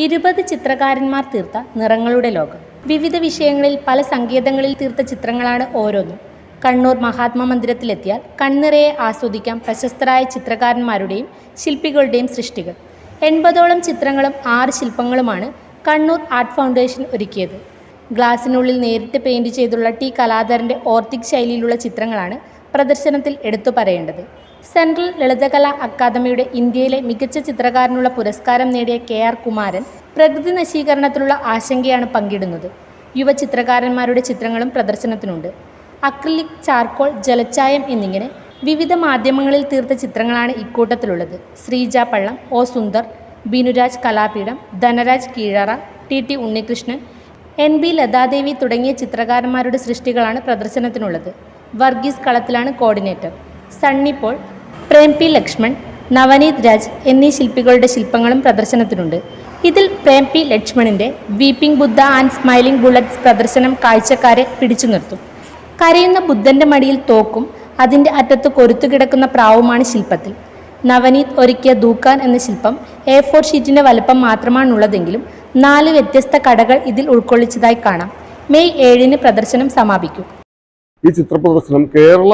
ഇരുപത് ചിത്രകാരന്മാർ തീർത്ത നിറങ്ങളുടെ ലോകം. വിവിധ വിഷയങ്ങളിൽ പല സങ്കേതങ്ങളിൽ തീർത്ത ചിത്രങ്ങളാണ് ഓരോന്നും. കണ്ണൂർ മഹാത്മാ മന്ദിരത്തിലെത്തിയാൽ കണ്ണിറയെ ആസ്വദിക്കാൻ പ്രശസ്തരായ ചിത്രകാരന്മാരുടെയും ശില്പികളുടെയും സൃഷ്ടികൾ. എൺപതോളം ചിത്രങ്ങളും ആറ് ശില്പങ്ങളുമാണ് കണ്ണൂർ ആർട്ട് ഫൗണ്ടേഷൻ ഒരുക്കിയത്. ഗ്ലാസിനുള്ളിൽ നേരിട്ട് പെയിന്റ് ചെയ്തുള്ള ടി കലാധരന്റെ ഓർത്തിക് ശൈലിയിലുള്ള ചിത്രങ്ങളാണ് പ്രദർശനത്തിൽ എടുത്തു പറയേണ്ടത്. സെൻട്രൽ ലളിതകലാ അക്കാദമിയുടെ ഇന്ത്യയിലെ മികച്ച ചിത്രകാരനുള്ള പുരസ്കാരം നേടിയ കെ ആർ കുമാരൻ പ്രകൃതി നശീകരണത്തിലുള്ള ആശങ്കയാണ് പങ്കിടുന്നത്. യുവ ചിത്രകാരന്മാരുടെ ചിത്രങ്ങളും പ്രദർശനത്തിനുണ്ട്. അക്രിലിക് ചാർക്കോൾ ജലച്ചായം എന്നിങ്ങനെ വിവിധ മാധ്യമങ്ങളിൽ തീർത്ത ചിത്രങ്ങളാണ് ഇക്കൂട്ടത്തിലുള്ളത്. Sreeja Pallam O Sundar Binuraj Kalapeedom Dhanaraj Keezhara T T Unnikrishnan N B Lathadevi തുടങ്ങിയ ചിത്രകാരന്മാരുടെ സൃഷ്ടികളാണ് പ്രദർശനത്തിനുള്ളത്. വർഗീസ് കളത്തിലാണ് കോർഡിനേറ്റർ. സണ്ണി പോൾ പ്രേം പി ലക്ഷ്മൺ നവനീത് രാജ് എന്നീ ശില്പികളുടെ ശില്പങ്ങളും പ്രദർശനത്തിനുണ്ട്. ഇതിൽ Prem P ലക്ഷ്മണിന്റെ weeping Buddha and smiling bullets പ്രദർശനം കാഴ്ചക്കാരെ പിടിച്ചു നിർത്തും. കരയുന്ന ബുദ്ധന്റെ മടിയിൽ തോക്കും അതിന്റെ അറ്റത്ത് കൊരുത്തു കിടക്കുന്ന പ്രാവുമാണ് ശില്പത്തിൽ. നവനീത് ഒരുക്കിയ ദൂക്കാൻ എന്ന ശില്പം എ ഫോർ ഷീറ്റിന്റെ വലുപ്പം മാത്രമാണുള്ളതെങ്കിലും നാല് വ്യത്യസ്ത കടകൾ ഇതിൽ ഉൾക്കൊള്ളിച്ചതായി കാണാം. മെയ് ഏഴിന് പ്രദർശനം സമാപിക്കും. ഈ ചിത്ര പ്രദർശനം കേരള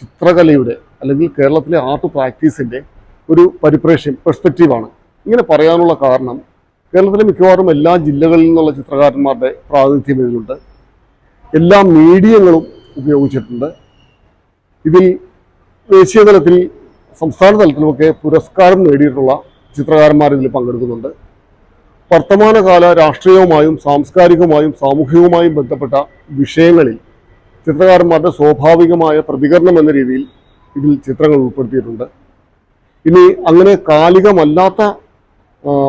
ചിത്രകലയുടെ അല്ലെങ്കിൽ കേരളത്തിലെ ആർട്ട് പ്രാക്ടീസിന്റെ ഒരു പരിപ്രേക്ഷ്യം പെർസ്പെക്റ്റീവാണ് ഇങ്ങനെ പറയാനുള്ള കാരണം കേരളത്തിലെ മിക്കവാറും എല്ലാ ജില്ലകളിൽ നിന്നുള്ള ചിത്രകാരന്മാരുടെ പ്രാതിനിധ്യം ഇതിലുണ്ട്. എല്ലാ മീഡിയങ്ങളും ഉപയോഗിച്ചിട്ടുണ്ട്. ഇതിൽ ദേശീയ തലത്തിൽ സംസ്ഥാന തലത്തിലുമൊക്കെ പുരസ്കാരം നേടിയിട്ടുള്ള ചിത്രകാരന്മാർ ഇതിൽ പങ്കെടുക്കുന്നുണ്ട്. വർത്തമാനകാല രാഷ്ട്രീയവുമായും സാംസ്കാരികമായും സാമൂഹികവുമായും ബന്ധപ്പെട്ട വിഷയങ്ങളിൽ ചിത്രകാരന്മാരുടെ സ്വാഭാവികമായ പ്രതികരണം എന്ന രീതിയിൽ ഇതിൽ ചിത്രങ്ങൾ ഉൾപ്പെടുത്തിയിട്ടുണ്ട്. ഇനി അങ്ങനെ കാലികമല്ലാത്ത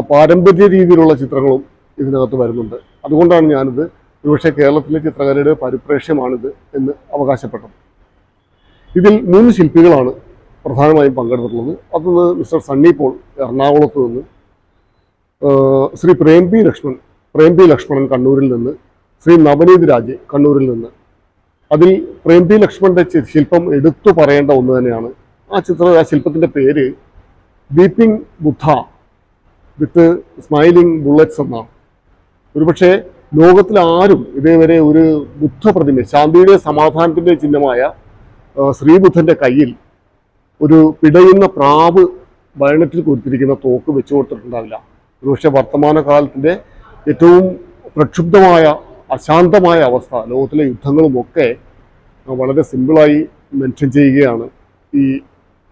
പാരമ്പര്യ രീതിയിലുള്ള ചിത്രങ്ങളും ഇതിനകത്ത് വരുന്നുണ്ട്. അതുകൊണ്ടാണ് ഞാനിത് ഒരുപക്ഷെ കേരളത്തിലെ ചിത്രകലയുടെ പരിപ്രേക്ഷ്യമാണിത് എന്ന് അവകാശപ്പെട്ടത്. ഇതിൽ മൂന്ന് ശില്പികളാണ് പ്രധാനമായും പങ്കെടുത്തിട്ടുള്ളത്. അതൊന്ന് മിസ്റ്റർ സണ്ണി പോൾ എറണാകുളത്ത് നിന്ന് ശ്രീ പ്രേം പി ലക്ഷ്മൺ പ്രേം പി ലക്ഷ്മണൻ കണ്ണൂരിൽ നിന്ന് ശ്രീ നവനീത് രാജ് കണ്ണൂരിൽ നിന്ന് അതിൽ പ്രേംതി ലക്ഷ്മണന്റെ ശില്പം എടുത്തു പറയേണ്ട ഒന്ന് തന്നെയാണ്. ആ ചിത്ര ആ ശില്പത്തിന്റെ പേര് weeping Buddha with smiling bullets എന്നാണ്. ഒരുപക്ഷെ ലോകത്തിലാരും ഇതേവരെ ഒരു ബുദ്ധ പ്രതിമ ശാന്തിയുടെ സമാധാനത്തിന്റെ ചിഹ്നമായ ശ്രീബുദ്ധന്റെ കയ്യിൽ ഒരു പിടയുന്ന പ്രാവ് ബയണറ്റിൽ കൊടുത്തിരിക്കുന്ന തോക്ക് വെച്ചു കൊടുത്തിട്ടുണ്ടാവില്ല. ഒരുപക്ഷെ വർത്തമാന കാലത്തിന്റെ ഏറ്റവും പ്രക്ഷുബ്ധമായ അശാന്തമായ അവസ്ഥ. ലോകത്തിലെ യുദ്ധങ്ങളുമൊക്കെ വളരെ സിമ്പിളായി മെൻഷൻ ചെയ്യുകയാണ് ഈ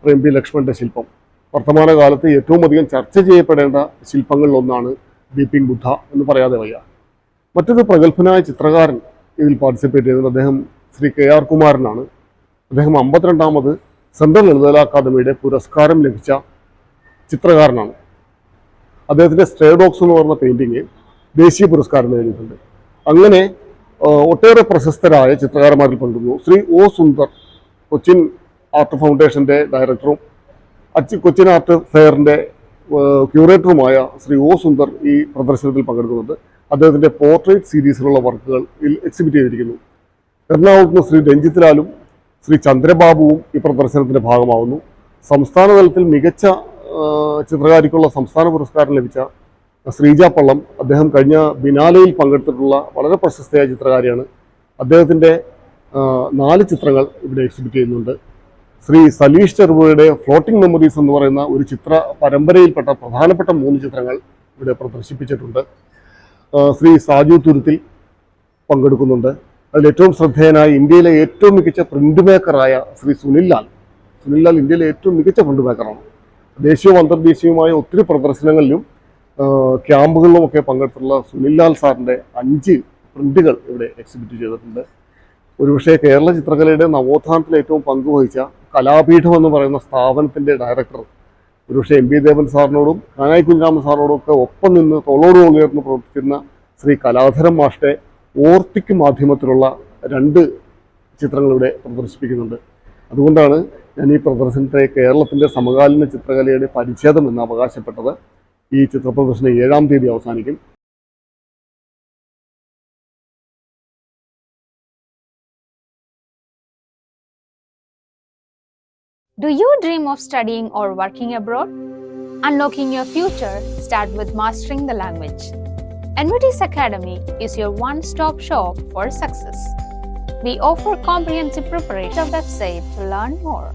പ്രേം പി ലക്ഷ്മണന്റെ ശില്പം. വർത്തമാനകാലത്ത് ഏറ്റവും അധികം ചർച്ച ചെയ്യപ്പെടേണ്ട ശില്പങ്ങളിലൊന്നാണ് ദീപിംഗ് ബുദ്ധ എന്ന് പറയാതെ വയ്യ. മറ്റൊരു പ്രഗത്ഭനായ ചിത്രകാരൻ ഇതിൽ പാർട്ടിസിപ്പേറ്റ് ചെയ്തത് അദ്ദേഹം ശ്രീ കെ ആർ കുമാരനാണ്. അദ്ദേഹം അമ്പത്തിരണ്ടാമത് സെൻട്രൽ ലളിതകലാ അക്കാദമിയുടെ പുരസ്കാരം ലഭിച്ച ചിത്രകാരനാണ്. അദ്ദേഹത്തിന്റെ സ്റ്റേഡോക്സ് എന്ന് പറഞ്ഞ പെയിന്റിങ് ദേശീയ പുരസ്കാരം നേടിയിട്ടുണ്ട്. അങ്ങനെ ഒട്ടേറെ പ്രശസ്തരായ ചിത്രകാരന്മാരിൽ പങ്കുന്നു ശ്രീ ഒ സുന്ദർ കൊച്ചിൻ ആർട്ട് ഫൗണ്ടേഷന്റെ ഡയറക്ടറും അച്ചി കൊച്ചിൻ ആർട്ട് ഫെയറിന്റെ ക്യൂറേറ്ററുമായ ശ്രീ ഒ സുന്ദർ ഈ പ്രദർശനത്തിൽ പങ്കെടുക്കുന്നുണ്ട്. അദ്ദേഹത്തിന്റെ പോർട്രേറ്റ് സീരീസിലുള്ള വർക്കുകൾ എക്സിബിറ്റ് ചെയ്തിരിക്കുന്നു. എറണാകുളത്ത് ശ്രീ രഞ്ജിത് ലാലും ശ്രീ ചന്ദ്രബാബുവും ഈ പ്രദർശനത്തിന്റെ ഭാഗമാവുന്നു. സംസ്ഥാന തലത്തിൽ മികച്ച ചിത്രകാരിക്കുള്ള സംസ്ഥാന പുരസ്കാരം ലഭിച്ച ശ്രീജ പള്ളം അദ്ദേഹം കഴിഞ്ഞ ബിനാലയിൽ പങ്കെടുത്തിട്ടുള്ള വളരെ പ്രശസ്തയായ ചിത്രകാരിയാണ്. അദ്ദേഹത്തിന്റെ നാല് ചിത്രങ്ങൾ ഇവിടെ എക്സിബിറ്റ് ചെയ്യുന്നുണ്ട്. ശ്രീ സലീഷ് ചെറുപുഴയുടെ ഫ്ലോട്ടിംഗ് മെമ്മറീസ് എന്ന് പറയുന്ന ഒരു ചിത്ര പരമ്പരയിൽപ്പെട്ട പ്രധാനപ്പെട്ട മൂന്ന് ചിത്രങ്ങൾ ഇവിടെ പ്രദർശിപ്പിച്ചിട്ടുണ്ട്. ശ്രീ സാജു തുരുത്തിൽ പങ്കെടുക്കുന്നുണ്ട്. അതിൽ ഏറ്റവും ശ്രദ്ധേയനായ ഇന്ത്യയിലെ ഏറ്റവും മികച്ച പ്രിന്റ് മേക്കറായ ശ്രീ സുനിൽ ലാൽ. സുനിൽ ലാൽ ഇന്ത്യയിലെ ഏറ്റവും മികച്ച പ്രിന്റ് മേക്കറാണ് ദേശീയവും അന്തർദേശീയവുമായ ഒത്തിരി പ്രദർശനങ്ങളിലും ആ, ക്യാമ്പുകളിലും ഒക്കെ പങ്കെടുത്തിട്ടുള്ള സുനിൽലാൽ സാറിന്റെ അഞ്ച് പ്രിന്റുകൾ ഇവിടെ എക്സിബിറ്റ് ചെയ്തിട്ടുണ്ട്. ഒരുപക്ഷെ കേരള ചിത്രകലയുടെ നവോത്ഥാനത്തിൽ ഏറ്റവും പങ്കുവഹിച്ച കലാപീഠം എന്ന് പറയുന്ന സ്ഥാപനത്തിന്റെ ഡയറക്ടർ ഒരുപക്ഷെ എം പി ദേവൻ സാറിനോടും കാനായി കുഞ്ഞാമൻ സാറിനോടും ഒക്കെ ഒപ്പം നിന്ന് തോളോട് ഉയർന്ന് പ്രവർത്തിക്കുന്ന ശ്രീ കലാധരൻ മാഷ്ടെ ഓർത്തിക്ക് മാധ്യമത്തിലുള്ള രണ്ട് ചിത്രങ്ങൾ ഇവിടെ പ്രദർശിപ്പിക്കുന്നുണ്ട്. അതുകൊണ്ടാണ് ഞാൻ ഈ പ്രദർശനത്തെ കേരളത്തിന്റെ സമകാലീന ചിത്രകലയുടെ പരിച്ഛേദം എന്ന് അവകാശപ്പെട്ടത്. ഈ ചിത്ര പ്രദർശനം ഏഴാം തീയതി അവസാനിക്കും Do you dream of studying or working abroad? Unlocking your future start with mastering the language. NVT's Academy is your one-stop shop for success. We offer comprehensive preparation website to learn more.